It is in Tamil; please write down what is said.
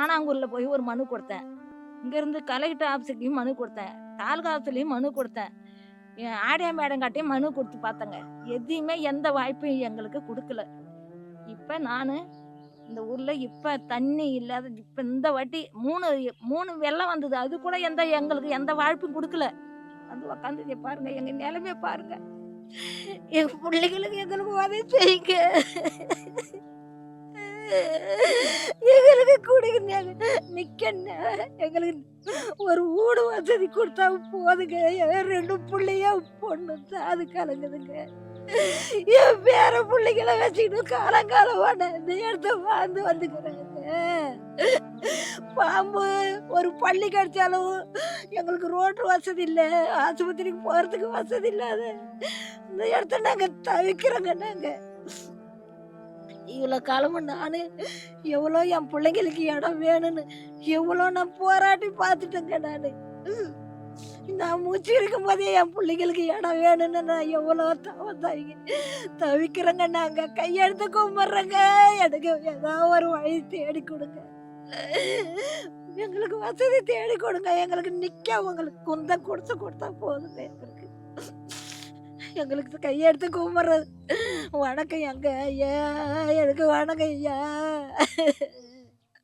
ஆனாங்கூரில் போய் ஒரு மனு கொடுத்தேன். இங்கேருந்து கலெக்டர் ஆஃபீஸுக்கையும் மனு கொடுத்தேன். தாலுகா ஆஃபீஸ்லேயும் மனு கொடுத்தேன். என் ஆடியா மேடங்காட்டையும் மனு கொடுத்து பார்த்தேங்க. எதையுமே எந்த வாய்ப்பும் எங்களுக்கு கொடுக்கல. இப்போ நான் இந்த ஊரில் இப்போ தண்ணி இல்லாத இப்போ இந்த வாட்டி மூணு மூணு வெள்ளம் வந்தது. அது கூட எந்த எங்களுக்கு எந்த வாய்ப்பும் கொடுக்கல. வந்து உக்காந்து பாருங்க எங்கள் நிலைமையை பாருங்க. என் பிள்ளைகளுக்கு எங்களுக்கு உதவி செய்யுங்க? எங்களுக்கு கொடுங்க. நிக்கண்ண எங்களுக்கு ஒரு வீடு வசதி கொடுத்தா போதுங்க. ரெண்டு பிள்ளைய பொண்ணு தான் அது கலங்குதுங்க. என் பேர பிள்ளைகளை வச்சுக்கிட்டு காலங்காலமான இந்த இடத்த வாழ்ந்து வந்துக்கிறாங்க. பாம்பு ஒரு பள்ளி கிடைச்சாலும் எங்களுக்கு ரோட்டு வசதி இல்லை. ஆஸ்பத்திரிக்கு போகிறதுக்கு வசதி இல்லாத இந்த இடத்த நாங்கள் தவிக்கிறோங்க நாங்கள் இவ்வளோ காலமும் நான் எவ்வளோ என் பிள்ளைங்களுக்கு இடம் வேணும்னு எவ்வளோ நான் போராட்டி பார்த்துட்டேங்க நான். நான் மூச்சு இருக்கும் போதே என் பிள்ளைங்களுக்கு இடம் வேணும்னு நான் எவ்வளோ தவ தவி தவிக்கிறேங்க. நாங்கள் கையெடுத்து கும்பிட்றேங்க. எனக்கு ஏதாவது ஒரு வழி தேடி கொடுங்க. எங்களுக்கு வசதி தேடி கொடுங்க. எங்களுக்கு நிற்க உங்களுக்கு குந்தம் கொடுத்து கொடுத்தா போதுங்க எங்களுக்கு. எங்களுக்கு கையெடுத்து கும்பிட்றது. வணக்கம் எங்க ஐயா. எனக்கு வணக்கம் ஐயா.